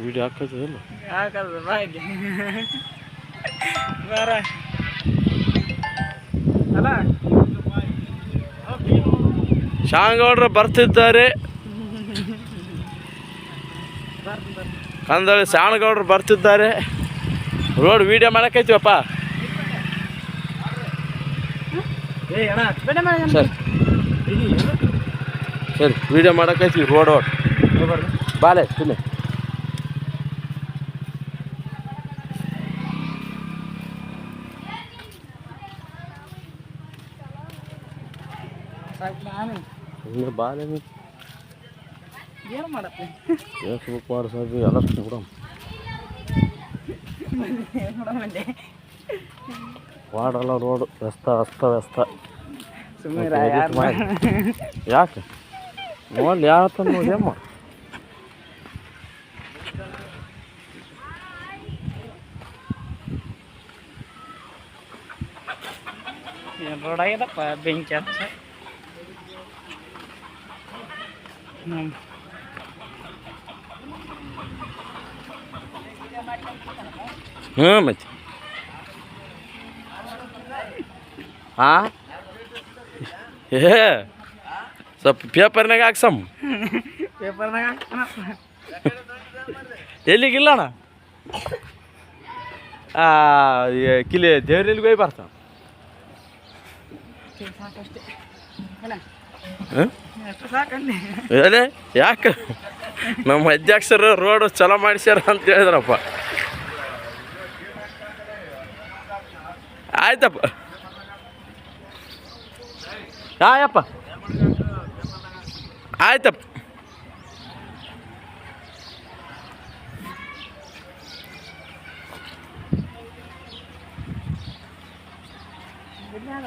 Video ಹಾಕೈತದಲ್ಲ ಹಾಕಲ್ಲ ಬಾ ಬರ ಅಲ್ಲ ಶಾಂಗೌಡ್ರು ಬರ್ತಿದ್ದಾರೆ. ಕಂದಳಿ ಶಾಣಗೌಡ್ರು ಬರ್ತಿದ್ದಾರೆ. ರೋಡ್ ವಿಡಿಯೋ ಮಾಡಕ್ಕೈತಿವಪ್ಪ ಸರಿ. ಸರಿ ವಿಡಿಯೋ ಮಾಡಕ್ಕೈತಿ ರೋಡ್ ರೋಡ್ ಬಾಲೆ ತಿನ್ನಿ. ಇನ್ನು ಬಾಲೆ ಏನು ಮಾಡತ್ತೆ ಫೇಸ್ಬುಕ್ ವಾಟ್ಸಪ್ ಎಲ್ಲ ಕೂಡ ನೋಡೋಣ ವಾಡಲ್ಲ ರೋಡ್ ವ್ಯಸ್ತ ಅಸ್ತ ವ್ಯಸ್ತ ಸುಮ್ಮನೆ edit ಯಾರು ಮಾಡಿ. ಯಾಕೆ ನೋಡಿ ಯಾವ ನೋಡಿ ಅಮ್ಮ ಏನು ರೋಡ್ ಆಗ್ಯದಪ್ಪ ಬೆಂಕಿ ಹಚ್ಚ ಹ್ಞೂ ಮತ್ತೆ. ಹಾಂ ಏ ಸ್ವಲ್ಪ ಪೇಪರ್ನಾಗ ಹಾಕ್ಸಮ್ ಪೇಪರ್ನಾಗ ಎಲ್ಲಿಗಿಲ್ಲಣ್ಣ? ಆ, ಕಿಲಿ ದೇವ್ರಲ್ಲಿ ಹೋಗಿ ಬರ್ತಾವ ಅಷ್ಟು ಯಾಕೆ? ನಮ್ಮ ಅಧ್ಯಕ್ಷರು ರೋಡ್ ಚಲೋ ಮಾಡಿಸ್ಯಾರ ಅಂತ ಹೇಳಿದ್ರಪ್ಪ. ಆಯ್ತಪ್ಪ. ಆಯಪ್ಪ. ಆಯ್ತಪ್ಪ. ಬಿಡ್ನ್ಯಾಗ